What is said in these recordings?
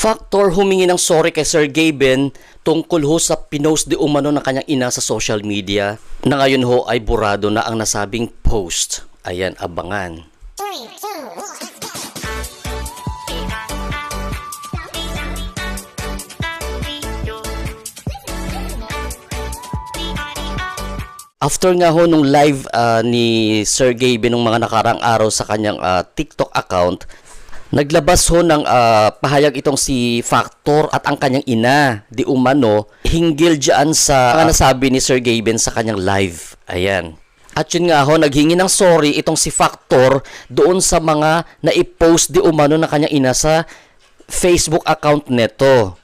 Factor humingi ng sorry kay Sir Gaben tungkol ho sa pinost di umano ng kanyang ina sa social media na ngayon ho ay burado na ang nasabing post. Ayan, abangan. After nga ho nung live ah, ni Sir Gabe nung mga nakarang araw sa kanyang ah, TikTok account, naglabas ho ng ah, pahayag itong si Factor at ang kanyang ina, di umano, hinggil dyan sa mga nasabi ni Sir Gaben sa kanyang live. Ayan. At yun nga ho, naghingi ng sorry itong si Factor doon sa mga na-post di umano ng kanyang ina sa Facebook account neto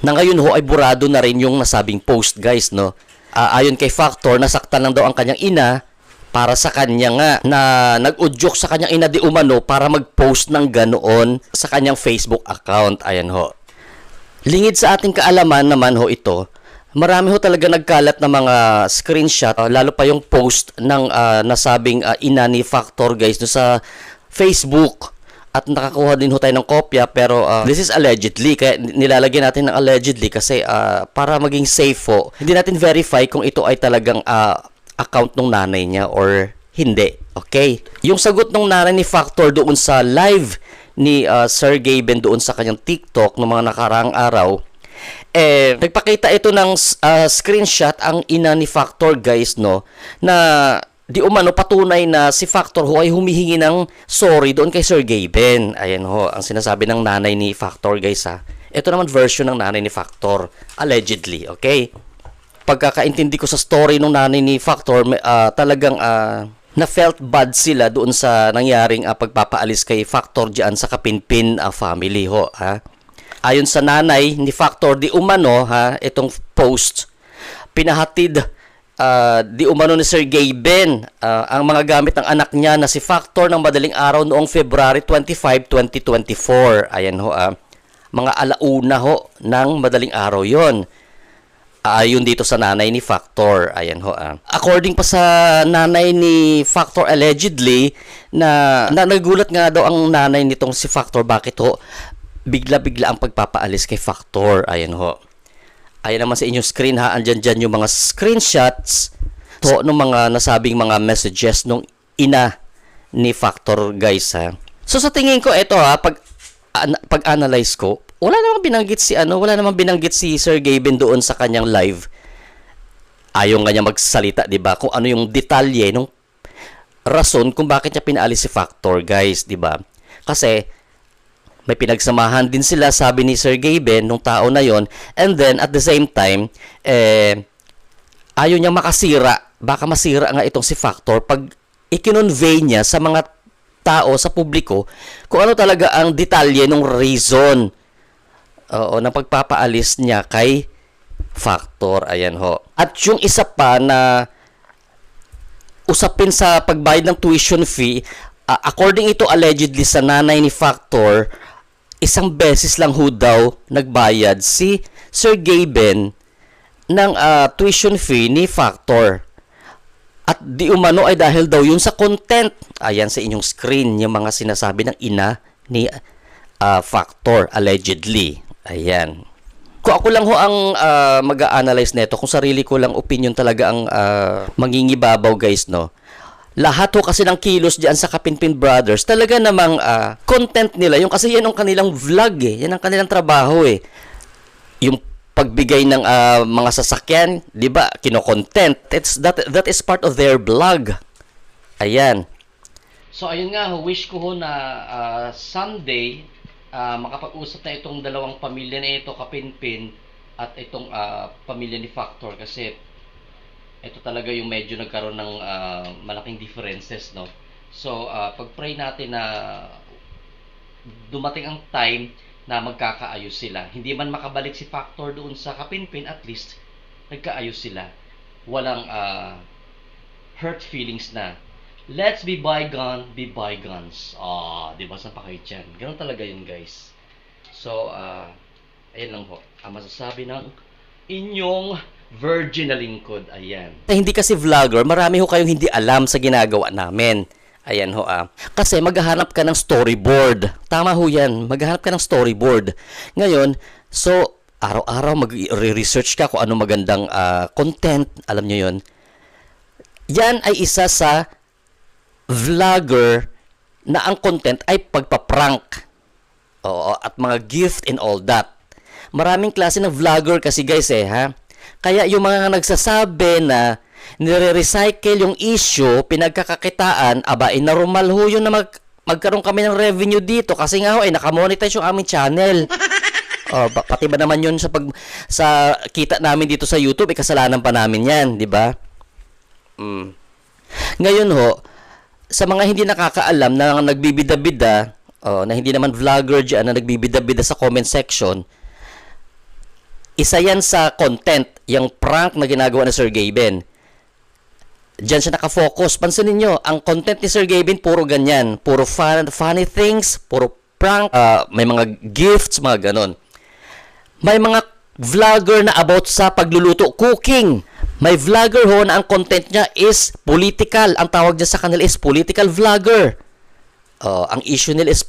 na ngayon ho ay burado na rin yung nasabing post guys no Ah, ayon kay Factor nasaktan lang daw ang kanyang ina para sa kanya nga na nag-udyok sa kanyang ina di umano para mag-post ng ganoon sa kanyang Facebook account. Ayan ho. Lingid sa ating kaalaman naman ho ito marami ho talaga nagkalat na mga screenshot ah, lalo pa yung post ng ah, nasabing ah, ina ni Factor guys no sa Facebook. At nakakuha din ho tayo ng kopya pero uh, this is allegedly. Kaya nilalagyan natin ng allegedly kasi uh, para maging safe ho hindi natin verify kung ito ay talagang uh, account ng nanay niya or hindi okay yung sagot ng nanay ni Factor doon sa live ni uh, Sir Gaben doon sa kanyang TikTok ng mga nakaraang araw eh nagpakita ito ng uh, screenshot ang ina ni Factor guys no na di umano patunay na si Factor ho ay humihingi ng sorry doon kay Sir Gaben. Ayan ho, ang sinasabi ng nanay ni Factor guys ha. Ito naman version ng nanay ni Factor, allegedly, okay? Pagkakaintindi ko sa story ng nanay ni Factor, ah, talagang ah, na felt bad sila doon sa nangyaring ah, pagpapaalis kay Factor diyan sa Kapinpin ah, family ho, ha. Ayon sa nanay ni Factor di umano ha, itong post pinahatid ah, di umano ni Sir Gaben ah, ang mga gamit ng anak niya na si Factor ng madaling araw noong February 25, 2024. Ayan ho, ah, mga alauna ho ng madaling araw yon. Ayon dito sa nanay ni Factor. Ayan ho. ah. According pa sa nanay ni Factor allegedly na, na nagulat nga daw ang nanay nitong si Factor bakit ho bigla-bigla ang pagpapaalis kay Factor. Ayan ho. Ayan naman sa inyong screen ha, andyan dyan yung mga screenshots to ng mga nasabing mga messages nung ina ni Factor guys ha. So sa tingin ko ito ha, pag an- pag-analyze ko, wala namang binanggit si ano, wala namang binanggit si Sir Gaben doon sa kanyang live. Ayaw nga niya magsalita, 'di ba? Kung ano yung detalye nung rason kung bakit niya pinaalis si Factor, guys, 'di ba? Kasi may pinagsamahan din sila sabi ni Sir Gaben nung tao na yon and then at the same time eh ayaw niya makasira baka masira nga itong si Factor pag ikinonvey niya sa mga tao sa publiko kung ano talaga ang detalye ng reason oo ng pagpapaalis niya kay Factor ayan ho at yung isa pa na usapin sa pagbayad ng tuition fee uh, according ito allegedly sa nanay ni Factor isang beses lang ho daw nagbayad si Sir Gaben ng ah, tuition fee ni Factor. At di umano ay dahil daw yun sa content. Ayan sa inyong screen yung mga sinasabi ng ina ni ah, Factor allegedly. Ayan. Kung ako lang ho ang ah, mag-a-analyze nito, kung sarili ko lang opinion talaga ang ah, mangingibabaw guys, no? lahat ho kasi ng kilos diyan sa Kapinpin Brothers, talaga namang ah, content nila, yung kasi yan ang kanilang vlog eh, yan ang kanilang trabaho eh. Yung pagbigay ng ah, mga sasakyan, 'di ba? Kino-content. It's that that is part of their blog. Ayan. So ayun nga, wish ko ho na ah, someday ah, makapag-usap na itong dalawang pamilya na ito, Kapinpin at itong ah, pamilya ni Factor kasi ito talaga yung medyo nagkaroon ng ah, malaking differences, no? So, ah, pag-pray natin na dumating ang time na magkakaayos sila. Hindi man makabalik si Factor doon sa Kapinpin, at least nagkaayos sila. Walang ah, hurt feelings na. Let's be bygone, be bygones. Ah, di ba sa pakay dyan? Ganun talaga yun, guys. So, ah, ayun lang po. Ang masasabi ng inyong virgin na lingkod. Ayan. Hindi kasi vlogger, marami ho kayong hindi alam sa ginagawa namin. Ayan ho ah. Kasi maghahanap ka ng storyboard. Tama ho yan. Maghahanap ka ng storyboard. Ngayon, so araw-araw mag-research ka kung ano magandang ah, content. Alam nyo yon Yan ay isa sa vlogger na ang content ay pagpa-prank. Oo, at mga gift and all that. Maraming klase ng vlogger kasi guys eh ha. Kaya yung mga nagsasabi na nire-recycle yung issue, pinagkakakitaan, aba, eh, normal ho yun na mag, magkaroon kami ng revenue dito kasi nga ho, eh, nakamonetize yung aming channel. Oh, pati ba naman yun sa pag sa kita namin dito sa YouTube, eh, kasalanan pa namin 'yan, 'di ba? Mm. Ngayon ho, sa mga hindi nakakaalam na nagbibida-bida, oh, na hindi naman vlogger dyan na nagbibida-bida sa comment section, isa yan sa content, yung prank na ginagawa ni Sir Gaben. Diyan siya nakafocus. Pansinin nyo, ang content ni Sir Gaben puro ganyan. Puro fun, funny things, puro prank, ah, may mga gifts, mga ganon. May mga vlogger na about sa pagluluto, cooking. May vlogger ho na ang content niya is political. Ang tawag niya sa kanila is political vlogger. Uh, ang issue nila is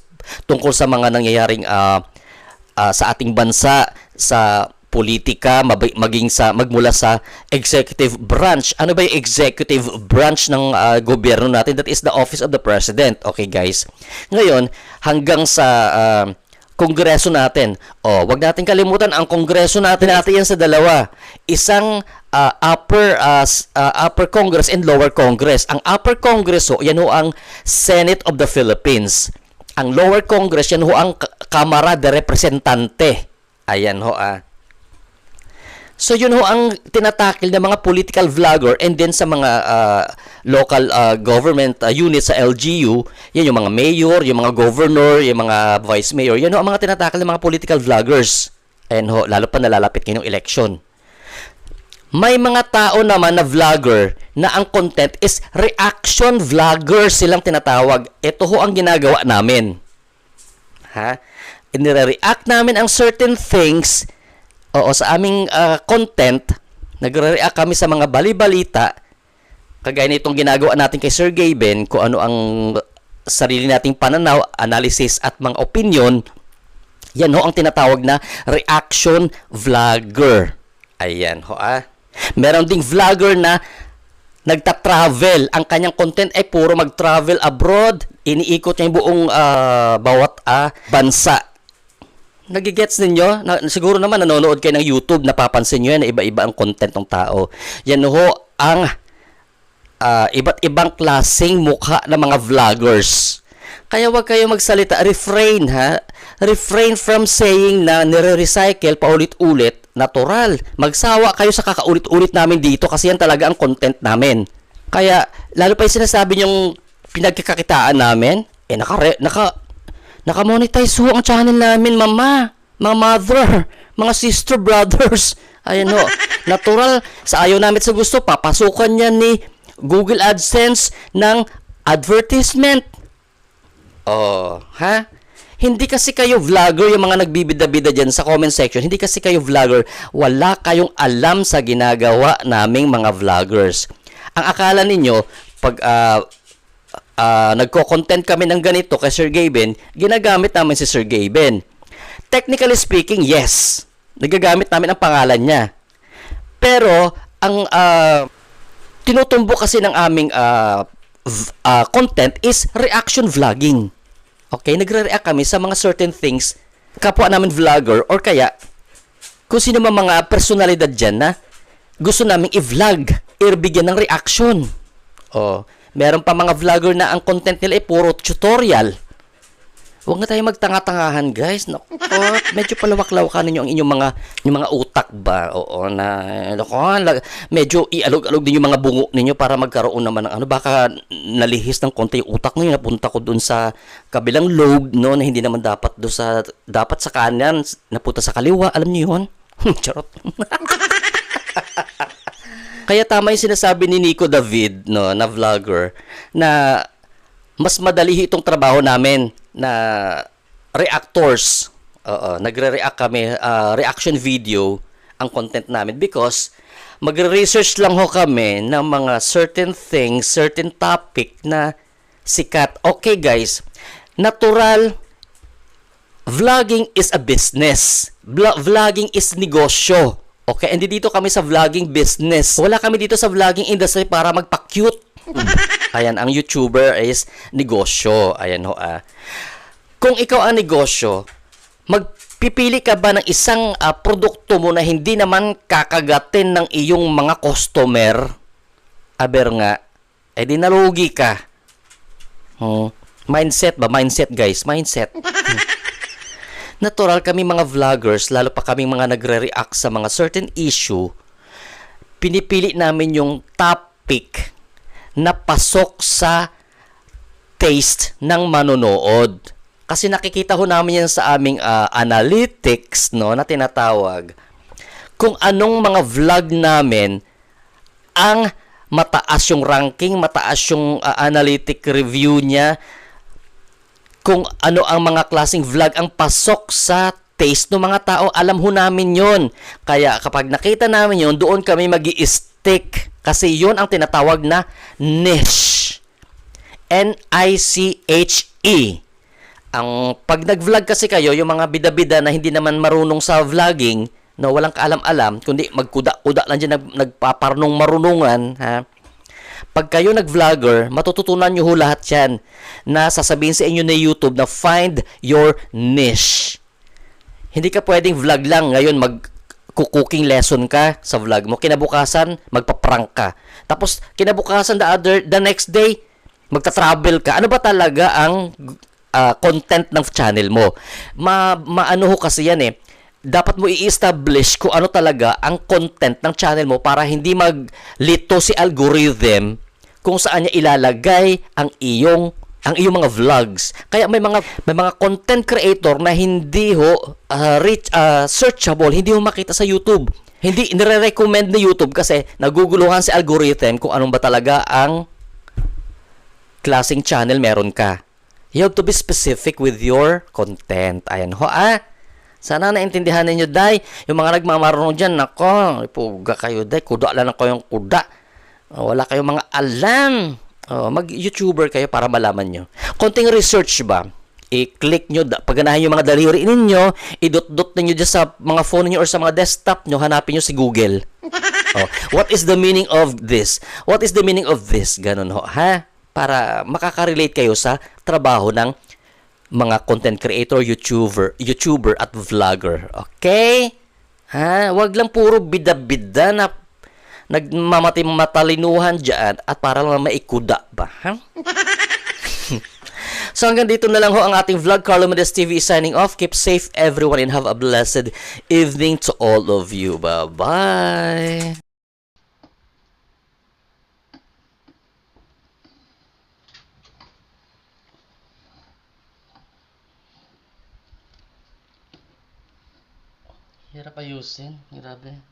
tungkol sa mga nangyayaring ah, ah, sa ating bansa, sa politika, maging sa magmula sa executive branch. Ano ba yung executive branch ng ah, gobyerno natin? That is the office of the president. Okay, guys. Ngayon, hanggang sa ah, kongreso natin. Oh, wag natin kalimutan ang kongreso natin natin yan sa dalawa. Isang ah, upper s- ah, upper congress and lower congress. Ang upper congress ho, yan ho ang Senate of the Philippines. Ang lower congress yan ho ang Kamara de Representante. Ayan ho ah. So yun ho ang tinatakil ng mga political vlogger and then sa mga ah, local ah, government ah, units sa LGU, yan yung mga mayor, yung mga governor, yung mga vice mayor, yan ho ang mga tinatakil ng mga political vloggers. And ho, lalo pa nalalapit ngayong election. May mga tao naman na vlogger na ang content is reaction vlogger silang tinatawag. Ito ho ang ginagawa namin. Ha? Inire-react namin ang certain things Oo, sa aming ah, content, nagre-react kami sa mga bali-balita, kagaya nitong ginagawa natin kay Sir Gaben, kung ano ang sarili nating pananaw, analysis at mga opinion, yan ho ang tinatawag na reaction vlogger. Ayan ho ah. Meron ding vlogger na nagta-travel. Ang kanyang content ay puro mag-travel abroad. Iniikot niya yung buong ah, bawat ah, bansa. Nagigets ninyo? Na, siguro naman nanonood kayo ng YouTube, napapansin nyo yan iba-iba ang content ng tao. Yan ho ang ah, iba't ibang klaseng mukha ng mga vloggers. Kaya wag kayo magsalita, refrain ha. Refrain from saying na nire-recycle paulit-ulit, natural. Magsawa kayo sa kakaulit-ulit namin dito kasi yan talaga ang content namin. Kaya, lalo pa yung sinasabi yung pinagkakakitaan namin, eh naka, naka, naka-monetize ho ang channel namin, mama, mga mother, mga sister, brothers. Ayan ho, natural, sa ayaw namin sa gusto, papasukan niya ni Google AdSense ng advertisement. Oh, ha? Hindi kasi kayo vlogger, yung mga nagbibida-bida dyan sa comment section, hindi kasi kayo vlogger, wala kayong alam sa ginagawa naming mga vloggers. Ang akala ninyo, pag ah, ah, nagko-content kami ng ganito kay Sir Gaben, ginagamit namin si Sir Gaben. Technically speaking, yes. Nagagamit namin ang pangalan niya. Pero, ang ah, tinutumbo kasi ng aming v- ah, content is reaction vlogging. Okay, nagre-react kami sa mga certain things, kapwa namin vlogger, or kaya, kung sino man mga personalidad dyan na gusto namin i-vlog, i-bigyan ng reaction. Oh, meron pa mga vlogger na ang content nila ay puro tutorial. Huwag na tayo magtanga-tangahan, guys. Naku, medyo palawak-lawakan ninyo ang inyong mga yung mga utak ba? Oo, na lag- medyo ialog-alog din yung mga bungo ninyo para magkaroon naman ng ano baka nalihis ng konti yung utak ninyo napunta ko doon sa kabilang lobe no na hindi naman dapat do sa dapat sa kanan napunta sa kaliwa, alam niyo 'yon? Charot. Kaya tama yung sinasabi ni Nico David, no, na vlogger, na mas madali itong trabaho namin na reactors. Oo, nagre-react kami, ah, reaction video ang content namin because magre-research lang ho kami ng mga certain things, certain topic na sikat. Okay guys, natural vlogging is a business. Vlo- vlogging is negosyo. Okay, hindi dito kami sa vlogging business. Wala kami dito sa vlogging industry para magpa-cute. Ayan, ang YouTuber is negosyo. Ayan ho ah. Kung ikaw ang negosyo, magpipili ka ba ng isang ah, produkto mo na hindi naman kakagatin ng iyong mga customer? Aber nga, eh di nalugi ka. Hmm. Mindset ba? Mindset guys, mindset. Hmm. Natural kami mga vloggers, lalo pa kami mga nagre-react sa mga certain issue, pinipili namin yung topic na pasok sa taste ng manonood. Kasi nakikita ho namin yan sa aming ah, analytics no, na tinatawag. Kung anong mga vlog namin ang mataas yung ranking, mataas yung ah, analytic review niya, kung ano ang mga klaseng vlog ang pasok sa taste ng mga tao, alam ho namin yon. Kaya kapag nakita namin yon, doon kami mag stick Kasi yon ang tinatawag na niche. N-I-C-H-E. Ang pag nag-vlog kasi kayo, yung mga bida-bida na hindi naman marunong sa vlogging, no, walang kaalam-alam, kundi magkuda-kuda lang dyan, nag, nagpaparnong marunungan, ha? Pag kayo nag-vlogger, matututunan nyo ho lahat yan na sasabihin sa inyo na YouTube na find your niche. Hindi ka pwedeng vlog lang. Ngayon, mag cooking lesson ka sa vlog mo. Kinabukasan, magpa-prank ka. Tapos, kinabukasan, the, other, the next day, magta-travel ka. Ano ba talaga ang ah, content ng channel mo? Ma, maano ho kasi yan eh dapat mo i-establish kung ano talaga ang content ng channel mo para hindi maglito si algorithm kung saan niya ilalagay ang iyong ang iyong mga vlogs. Kaya may mga may mga content creator na hindi ho ah, reach ah, searchable, hindi mo makita sa YouTube. Hindi nire-recommend ni YouTube kasi naguguluhan si algorithm kung anong ba talaga ang klaseng channel meron ka. You have to be specific with your content. Ayan ho ah. Sana naintindihan ninyo, Day. Yung mga nagmamarunong dyan, nako, ipuga kayo, Day. Kuda lang ako yung kuda. Oh, wala kayong mga alam. Oh, mag-YouTuber kayo para malaman nyo. Konting research ba? I-click nyo, pagganahan yung mga daliri ninyo, idot-dot ninyo dyan sa mga phone niyo or sa mga desktop nyo, hanapin nyo si Google. oh, what is the meaning of this? What is the meaning of this? Ganun ho, ha? Para makaka-relate kayo sa trabaho ng mga content creator, YouTuber, YouTuber at vlogger. Okay? Ha? Wag lang puro bida-bida na nagmamatim matalinuhan dyan at para lang maikuda ba? Ha? so hanggang dito na lang ho ang ating vlog. Carlo Mendes TV signing off. Keep safe everyone and have a blessed evening to all of you. Bye-bye. Hirap ayusin. Grabe.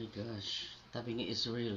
Oh my gosh, tapping is real.